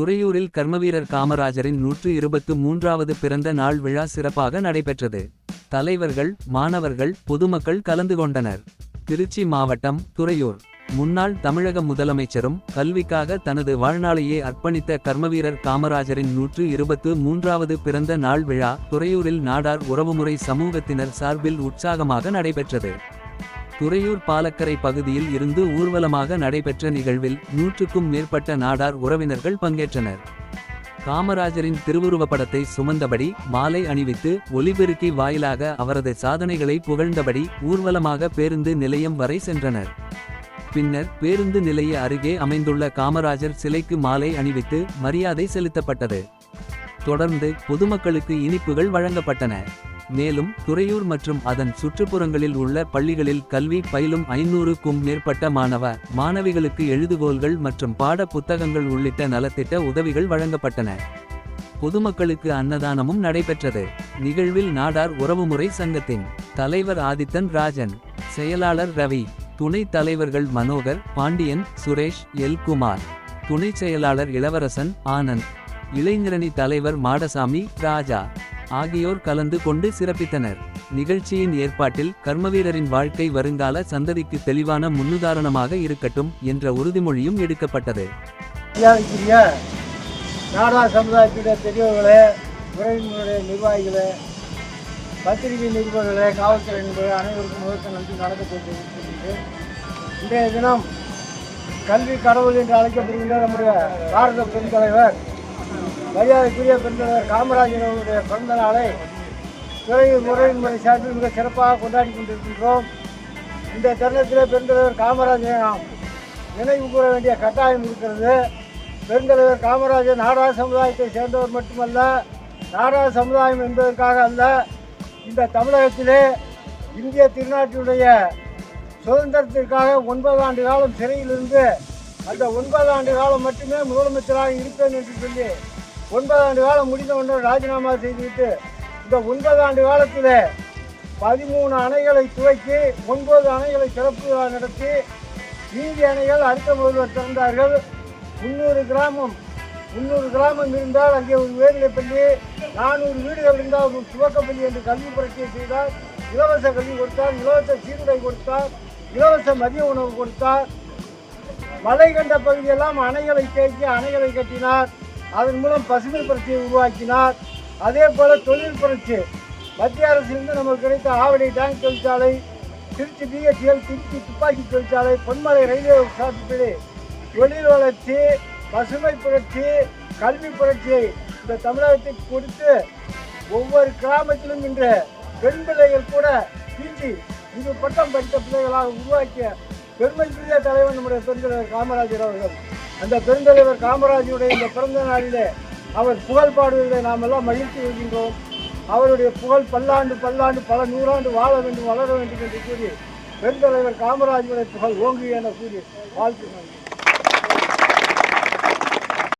துறையூரில் கர்மவீரர் காமராஜரின் நூற்று இருபத்து மூன்றாவது பிறந்த நாள் விழா சிறப்பாக நடைபெற்றது. தலைவர்கள் மாணவர்கள் பொதுமக்கள் கலந்து கொண்டனர். திருச்சி மாவட்டம் துறையூர். முன்னாள் தமிழக முதலமைச்சரும் கல்விக்காக தனது வாழ்நாளையே அர்ப்பணித்த கர்மவீரர் காமராஜரின் நூற்று இருபத்து மூன்றாவது பிறந்த நாள் விழா துறையூரில் நாடார் உறவுமுறை சமூகத்தினர் சார்பில் உற்சாகமாக நடைபெற்றது. துறையூர் பாலக்கரை பகுதியில் இருந்து ஊர்வலமாக நடைபெற்ற நிகழ்வில் நூற்றுக்கும் மேற்பட்ட நாடார் உறவினர்கள் பங்கேற்றனர். காமராஜரின் திருவுருவப்படத்தை சுமந்தபடி மாலை அணிவித்து ஒலிபெருக்கி வாயிலாக அவரது சாதனைகளை புகழ்ந்தபடி ஊர்வலமாக பேருந்து நிலையம் வரை சென்றனர். பின்னர் பேருந்து நிலைய அருகே அமைந்துள்ள காமராஜர் சிலைக்கு மாலை அணிவித்து மரியாதை செலுத்தப்பட்டது. தொடர்ந்து பொதுமக்களுக்கு இனிப்புகள் வழங்கப்பட்டன. மேலும் துறையூர் மற்றும் அதன் சுற்றுப்புறங்களில் உள்ள பள்ளிகளில் கல்வி பயிலும் ஐநூறுக்கும் மேற்பட்ட மாணவ மாணவிகளுக்கு எழுதுகோல்கள் மற்றும் பாட புத்தகங்கள் உள்ளிட்ட நலத்திட்ட உதவிகள் வழங்கப்பட்டன. பொதுமக்களுக்கு அன்னதானமும் நடைபெற்றது. நிகழ்வில் நாடார் உறவுமுறை சங்கத்தின் தலைவர் ஆதித்தன் ராஜன் செயலாளர் ரவி துணைத் தலைவர்கள் மனோகர் பாண்டியன் சுரேஷ் எல். குமார் துணைச் செயலாளர் இளவரசன் ஆனந்த் இளைஞரணி தலைவர் மாடசாமி ராஜா. ஆகியோர் கலந்து கொண்டு சிறப்பித்தனர். நிகழ்ச்சியின் ஏற்பாட்டில் கர்மவீரரின் வாழ்க்கை வருங்கால சந்ததிக்கு தெளிவான முன்னுதாரணமாக இருக்கட்டும் என்ற உறுதிமொழியும் எடுக்கப்பட்டது. நாடா சமுதாயத்துடைய பெரியவர்களே உறவினருடைய நிர்வாகிகளே பத்திரிகை நிருபர்களே காவல்துறை நிருபர்கள் அனைவருக்கும் முதற்க நன்றி. நடக்க இன்றைய தினம் கல்வி கடவுள் என்று அழைக்கப்படுகின்ற நம்முடைய பாரத பெருந்தலைவர் மரியாதைக்குரிய பெருந்தலைவர் காமராஜர் அவருடைய பிறந்த நாளை துறை முறையின்முறை சார்பில் மிக சிறப்பாக கொண்டாடி கொண்டிருக்கின்றோம். இந்த தருணத்திலே பெருந்தலைவர் காமராஜரை நாம் நினைவு கூற வேண்டிய கட்டாயம் இருக்கிறது. பெருந்தலைவர் காமராஜர் நாடார் சமுதாயத்தை சேர்ந்தவர் மட்டுமல்ல நாடார் சமுதாயம் என்பதற்காக அல்ல இந்த தமிழகத்திலே இந்திய திருநாட்டினுடைய சுதந்திரத்திற்காக ஒன்பது ஆண்டு காலம் சிறையில் இருந்து அந்த ஒன்பது ஆண்டு காலம் மட்டுமே முதலமைச்சராக இருப்பேன் என்று சொல்லி ஒன்பது ஆண்டு காலம் முடிந்தவுடன் ராஜினாமா செய்துவிட்டு இந்த ஒன்பது ஆண்டு காலத்தில் பதிமூணு அணைகளை துவக்கி ஒன்பது அணைகளை சிறப்பு விழா நடத்தி மீதி அணைகள் அடுத்த முதல்வர் திறந்தார்கள். முந்நூறு கிராமம் முந்நூறு கிராமம் இருந்தால் அங்கே ஒரு உயர்நிலைப் பள்ளி நானூறு வீடுகள் இருந்தால் ஒரு துவக்கப்பள்ளி என்று கல்வி புரட்சியை செய்தார். இலவச கல்வி கொடுத்தார் இலவச சீருடை கொடுத்தார் இலவச மதிய உணவு கொடுத்தார். மலை கண்ட பகுதியெல்லாம் அணைகளை தேக்கி அணைகளை கட்டினார். அதன் மூலம் பசுமை புரட்சியை உருவாக்கினார். அதே போல தொழில் புரட்சி. மத்திய அரசிலிருந்து நமக்கு கிடைத்த ஆவடி டேங்க் தொழிற்சாலை திருச்சி பிஹெச்எல் திருச்சி துப்பாக்கி தொழிற்சாலை பொன்மலை ரயில்வே சாப்பிட்டு தொழில் வளர்ச்சி பசுமை புரட்சி கல்வி புரட்சியை இந்த தமிழகத்துக்கு கொடுத்து ஒவ்வொரு கிராமத்திலும் இன்று பெண் பிள்ளைகள் கூட பிஜி இங்கு பட்டம் படித்த பிள்ளைகளாக உருவாக்கிய பெருமைக்குரிய தலைவர் நம்முடைய பெருந்தலைவர் காமராஜர் அவர்கள். அந்த பெருந்தலைவர் காமராஜருடைய இந்த பிறந்த நாளிலே அவர் புகழ் பாடுவதை நாம் எல்லாம் மகிழ்ச்சி வருகின்றோம் அவருடைய புகழ் பல்லாண்டு பல்லாண்டு பல நூறாண்டு வாழ வேண்டும் வளர வேண்டும் என்று கூறி பெருந்தலைவர் காமராஜருடைய புகழ் ஓங்கு என கூறி வாழ்த்து நன்றி